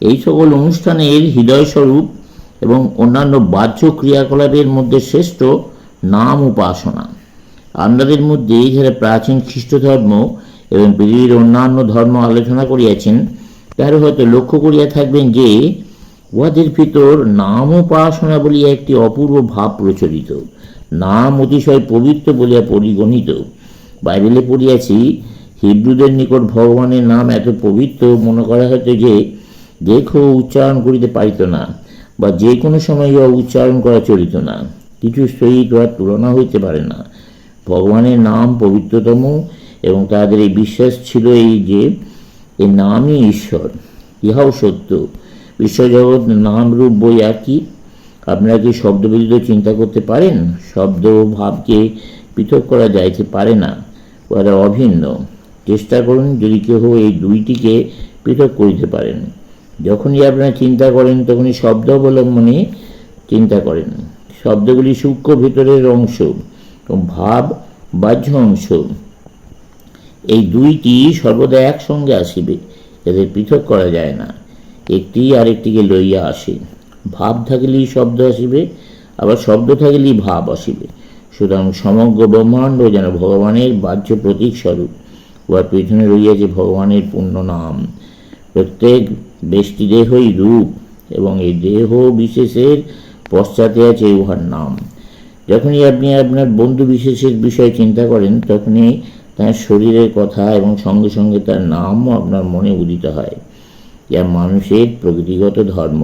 এই সকল অনুষ্ঠানের হৃদয়স্বরূপ এবং অন্যান্য বাহ্য ক্রিয়াকলাপের মধ্যে শ্রেষ্ঠ নাম উপাসনা। আপনাদের মধ্যে যারা প্রাচীন খ্রিস্ট ধর্ম এবং পৃথিবীর অন্যান্য ধর্ম আলোচনা করিয়াছেন তারা হয়তো লক্ষ্য করিয়া থাকবেন যে, উহাদের ভিতর নাম উপাসনা বলিয়া একটি অপূর্ব ভাব প্রচলিত। নাম অতিশয় পবিত্র বলিয়া পরিগণিত। বাইবেলে পড়িয়াছি, হিব্রুদের নিকট ভগবানের নাম এত পবিত্র মনে করা হতো যে দেখো উচ্চারণ করিতে পারিত না, বা যে কোনো সময় ইহা উচ্চারণ করা চলিত না, কিছু সহিত উহার তুলনা হইতে পারে না। ভগবানের নাম পবিত্রতম এবং তাদের এই বিশ্বাস ছিল এই যে এই নামই ঈশ্বর, ইহাও সত্য। বিশ্বজগৎ নাম রূপ বই একই। আপনারা কি শব্দ ব্যতীত চিন্তা করতে পারেন? শব্দ ভাবকে পৃথক করা যাইতে পারে না ওরা অভিন্ন। চেষ্টা করুন যদি কেহ এই দুইটিকে পৃথক করিতে পারেন। যখনই আপনারা চিন্তা করেন, তখনই শব্দ অবলম্বনে চিন্তা করেন। শব্দগুলি সূক্ষ্ম ভিতরের অংশ ভাব বাহ্য অংশ। এই দুইটি সর্বদা একসঙ্গে আসিবে এদের পৃথক করা যায় না। একটি আরেকটিকে লইয়া আসে। ভাব থাকিলেই শব্দ আসিবে, আবার শব্দ থাকিলেই ভাব আসিবে। সুতরাং সমগ্র ব্রহ্মাণ্ড যেন ভগবানের বাহ্য প্রতীক স্বরূপ, উহার পেছনে রইয়াছে ভগবানের পূর্ণ নাম। প্রত্যেক ব্যষ্টি দেহই রূপ, এবং এই দেহ বিশেষের পশ্চাতে আছে উহার নাম। যখনই আপনি আপনার বন্ধু বিশেষের বিষয়ে চিন্তা করেন, তখনই তার শরীরের কথা এবং সঙ্গে সঙ্গে তার নামও আপনার মনে উদিত হয়। যা মানুষের প্রকৃতিগত ধর্ম।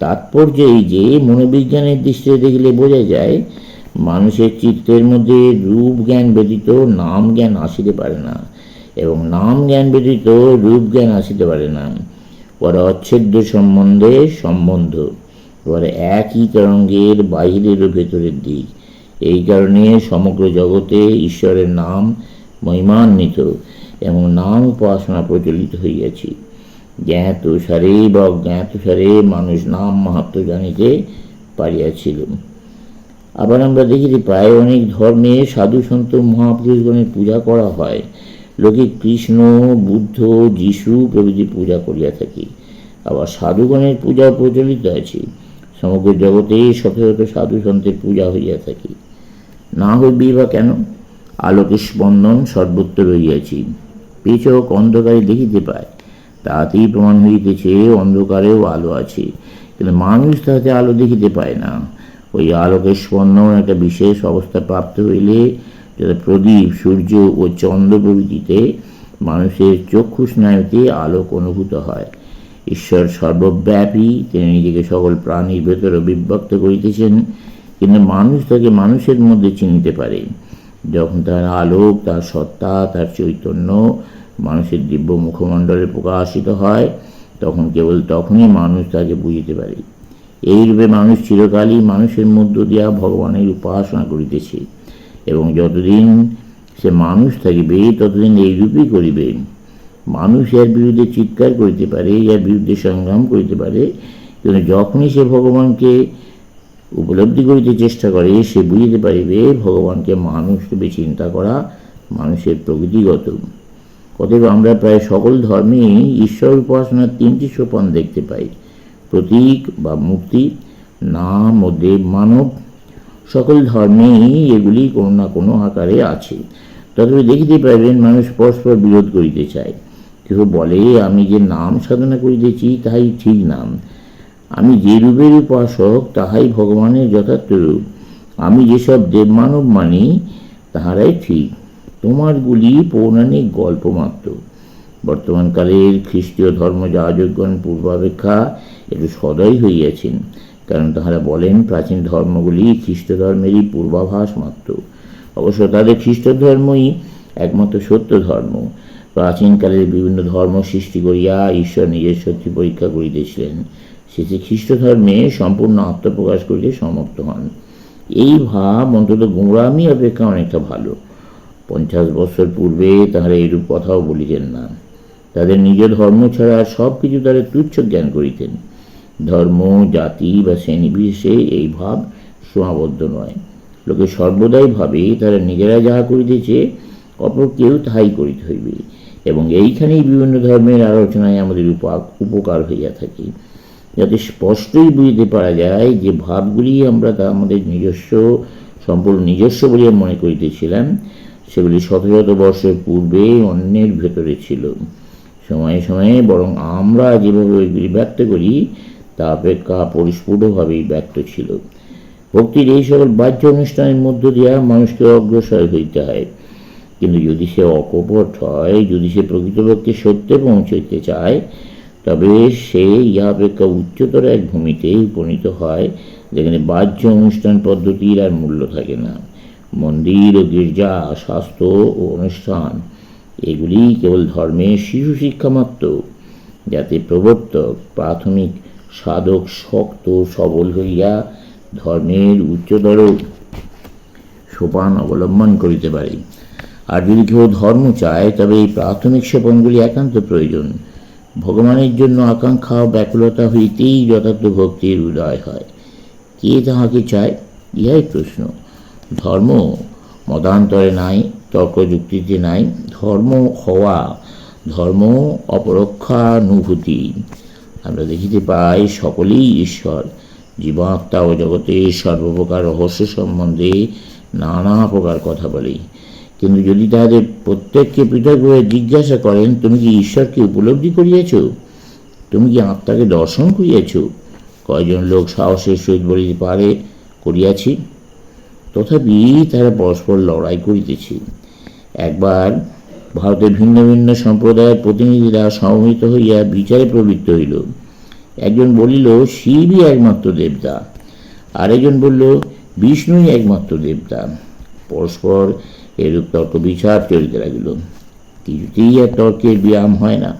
তাৎপর্য এই যে মনোবিজ্ঞানের দৃষ্টিতে দেখলে বোঝা যায়, মানুষের চিত্তের মধ্যে রূপ জ্ঞান ব্যতীত নাম জ্ঞান আসিতে পারে না, এবং নাম জ্ঞান ব্যতীত রূপ জ্ঞান আসিতে পারে না। ওরা অচ্ছেদ্য সম্বন্ধে সম্বন্ধ। ওরা একই তরঙ্গের বাহিরের ও ভেতরের দিক। এই কারণে সমগ্র জগতে ঈশ্বরের নাম মহিমান্বিত, এবং নাম উপাসনা প্রচলিত হইয়াছে। জ্ঞাত সারে বা অজ্ঞাত সারে মানুষ নাম মাহাত্ম জানিতে পারিয়াছিল। আবার আমরা দেখিতে পাই অনেক ধর্মে সাধু সন্ত মহাপুরুষগণের পূজা করা হয়। লোকে কৃষ্ণ, বুদ্ধ, যিশু প্রভৃতি পূজা করিয়া থাকি। আবার সাধুগণের পূজা প্রচলিত আছে। সমগ্র জগতে শত সাধু সন্তের পূজা হইয়া থাকি। না হইবি বা কেন? আলোকে স্পন্দন সর্বত্র রইয়াছি পেচক অন্ধকারে দেখিতে পায়। তাতেই প্রমাণ হইতেছে, অন্ধকারেও আলো আছে। কিন্তু মানুষ তাহাতে আলো দেখিতে পায় না। ওই আলোকের স্পন্দন একটা বিশেষ অবস্থা প্রাপ্ত হইলে প্রদীপ, সূর্য ও চন্দ্র প্রভৃতিতে মানুষের চক্ষু স্নায়ুতে আলোক অনুভূত হয়। ঈশ্বর সর্বব্যাপী, তিনি নিজেকে সকল প্রাণীর ভেতরে বিভক্ত করিতেছেন, কিন্তু মানুষ তাকে মানুষের মধ্যে চিনিতে পারে। যখন তার আলোক, তার সত্তা, তার চৈতন্য মানুষের দিব্য মুখমণ্ডলে প্রকাশিত হয়, তখন কেবল তখনই মানুষ তাকে বুঝিতে পারে। এইরূপে মানুষ চিরকালই মানুষের মধ্য দিয়া ভগবানের উপাসনা করিতেছে। এবং যতদিন সে মানুষ থাকিবে, ততদিন এইরূপই করিবে। মানুষ এর বিরুদ্ধে চিৎকার করিতে পারে, এর বিরুদ্ধে সংগ্রাম করিতে পারে, কিন্তু যখনই সে ভগবানকে উপলব্ধি করিতে চেষ্টা করে, সে বুঝিতে পারিবে, ভগবানকে মানুষ রূপে চিন্তা করা মানুষের প্রকৃতিগত। অতএব আমরা প্রায় সকল ধর্মেই ঈশ্বর উপাসনার তিনটি সোপান দেখতে পাই। প্রতীক বা মূর্তি, নাম ও দেব মানব সকল ধর্মেই এগুলি কোনো না কোনো আকারে আছে। তথাপি দেখিতে পাইবেন, মানুষ পরস্পর বিরোধ করিতে চায়। কেউ বলে, আমি যে নাম সাধনা করিতেছি, তাহাই ঠিক নাম। আমি যে রূপের উপাসক, তাহাই ভগবানের যথার্থ রূপ। আমি যেসব দেবমানব মানি, তাহারাই ঠিক। তোমারগুলি পৌরাণিক গল্প মাত্র। বর্তমানকালের খ্রিস্টীয় ধর্ম যাজকগণ পূর্বাপেক্ষা একটু সদয় হইয়াছেন। কারণ তাহারা বলেন, প্রাচীন ধর্মগুলি খ্রিস্ট ধর্মেরই পূর্বাভাস মাত্র। অবশ্য তাদের খ্রিস্ট ধর্মই একমাত্র সত্য ধর্ম। প্রাচীনকালের বিভিন্ন ধর্ম সৃষ্টি করিয়া ঈশ্বর নিজের শক্তি পরীক্ষা করিতেছিলেন। শেষে খ্রিস্ট ধর্মে সম্পূর্ণ আত্মপ্রকাশ করিতে সমর্থ হন। এই ভাব অন্তত গোঁড়ামি অপেক্ষা অনেকটা ভালো। পঞ্চাশ বছর পূর্বে তাহারা এরূপ কথাও বলিতেন না। তাদের নিজ ধর্ম ছাড়া সব কিছু তারা তুচ্ছ জ্ঞান করিতেন। ধর্ম, জাতি বা শ্রেণি বিশেষে এই ভাব সীমাবদ্ধ নয়। লোকে সর্বদাই ভাবে, তারা নিজেরা যাহা করিতেছে, অপর কেউ তাহাই করিতে হইবে। এবং এইখানেই বিভিন্ন ধর্মের আলোচনায় আমাদের উপা- উপকার হইয়া থাকে। যাতে স্পষ্টই বুঝতে পারা যায় যে ভাবগুলি আমরা তা আমাদের নিজস্ব, সম্পূর্ণ নিজস্ব বলিয়া মনে করিতেছিলাম, সেগুলি শত শত বর্ষের পূর্বে অন্যের ভেতরে ছিল। সময়ে সময়ে বরং আমরা যেভাবে ওইগুলি ব্যক্ত করি তা অপেক্ষা পরিস্ফুটভাবেই ব্যক্ত ছিল। ভক্তির এই সকল বাহ্য অনুষ্ঠানের মধ্য দিয়া মানুষকে অগ্রসর হইতে হয়। কিন্তু যদি সে অকপট হয়, যদি সে প্রকৃতপক্ষে সত্যে পৌঁছইতে চায়, তবে সে ইহা অপেক্ষা উচ্চতর এক ভূমিতেই উপনীত হয়, যেখানে বাহ্য অনুষ্ঠান পদ্ধতির আর মূল্য থাকে না। মন্দির ও গির্জা, স্বাস্থ্য ও অনুষ্ঠান, এগুলি কেবল ধর্মের শিশু শিক্ষা মাত্র যাতে প্রবর্তক, প্রাথমিক সাধক শক্ত সবল হইয়া ধর্মের উচ্চতর সোপান অবলম্বন করিতে পারে। আর যদি কেউ ধর্ম চায়, তবে এই প্রাথমিক সোপানগুলি একান্ত প্রয়োজন। ভগবানের জন্য আকাঙ্ক্ষা ব্যাকুলতা হইতেই যথার্থ ভক্তির উদয় হয়। কে তাহাকে চায়? ইহাই প্রশ্ন। ধর্ম মতান্তরে নাই তর্ক যুক্তিতে নাই। ধর্ম হওয়া, ধর্ম অপরক্ষানুভূতি। আমরা দেখিতে পাই সকলেই ঈশ্বর, জীবাত্মা ও জগতের সর্বপ্রকার রহস্য সম্বন্ধে নানা প্রকার কথা বলে। কিন্তু যদি তাদের প্রত্যেককে পৃথক পৃথকভাবে জিজ্ঞাসা করেন, তুমি কি ঈশ্বরকে উপলব্ধি করিয়াছ? তুমি কি আত্মাকে দর্শন করিয়াছ? কয়জন লোক সাহসের সহিত বলিতে পারে, করিয়াছি? তথাপি তারা পরস্পর লড়াই করিতেছে। একবার ভারতের ভিন্ন ভিন্ন সম্প্রদায়ের প্রতিনিধিরা সমবেত হইয়া বিচারে প্রবৃত্ত হইল। একজন বলিল, শিবই একমাত্র দেবতা। আরেকজন বলল, বিষ্ণুই একমাত্র দেবতা। পরস্পর এরূপ তর্ক বিচার চলিতে লাগিল। কিছুতেই আর তর্কের ব্যায়াম হয় না।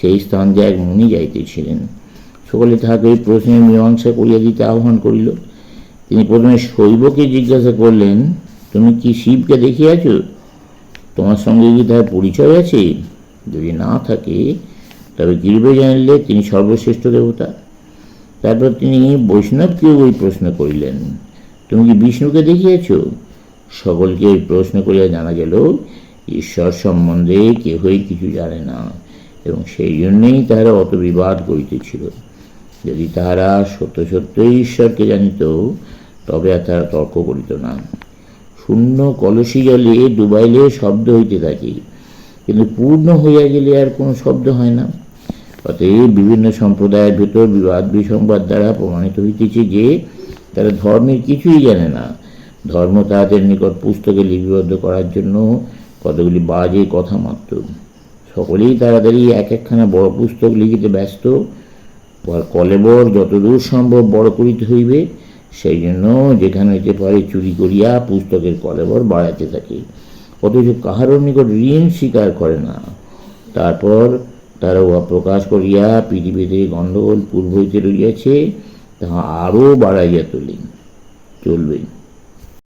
সেই স্থান যে এক মুনি যাইতেছিলেন। সকলে তাহাকে প্রশ্নের মীমাংসা করিয়া দিতে আহ্বান করিল। তিনি প্রথমে শৈবকে জিজ্ঞাসা করলেন, তুমি কি শিবকে দেখিয়াছ? তোমার সঙ্গে কি তার পরিচয় আছে, যদি না থাকে, তবে গিরবে জানিলে তিনি সর্বশ্রেষ্ঠ দেবতা। তারপর তিনি বৈষ্ণবকেও ওই প্রশ্ন করিলেন, তুমি কি বিষ্ণুকে দেখিয়াছ? সকলকে ওই প্রশ্ন করিয়া জানা গেল, ঈশ্বর সম্বন্ধে কেহই কিছু জানে না, এবং সেই জন্যেই তাহারা অত বিবাদ করিতেছিল। যদি তাহারা সত্য সত্যই ঈশ্বরকে জানিত, তবে আর তারা তর্ক করিত না। শূন্য কলসি জলে ডুবাইলে শব্দ হইতে থাকে। কিন্তু পূর্ণ হইয়া গেলে আর কোনো শব্দ হয় না। অতএব বিভিন্ন সম্প্রদায়ের ভেতর বিবাদ, বিসংবাদ দ্বারা প্রমাণিত হইতেছে যে তারা ধর্মের কিছুই জানে না। ধর্ম তাহাদের নিকট পুস্তকে লিপিবদ্ধ করার জন্য কতগুলি বাজে কথা মাত্র। সকলেই তাড়াতাড়ি এক একখানা বড় পুস্তক লিখিতে ব্যস্ত, উহার কলেবর যতদূর সম্ভব বড় করিতে হইবে। সেই জন্য যেখানে হইতে পারে চুরি করিয়া পুস্তকের কলেবর বাড়াইতে থাকে। অথচ কাহারও নিকট ঋণ স্বীকার করে না। তারপর তারা উহা প্রকাশ করিয়া পৃথিবীতে গণ্ডগোল পূর্ব হইতে রইয়াছে তাহা আরও বাড়াইয়া তোলেন, চলবে।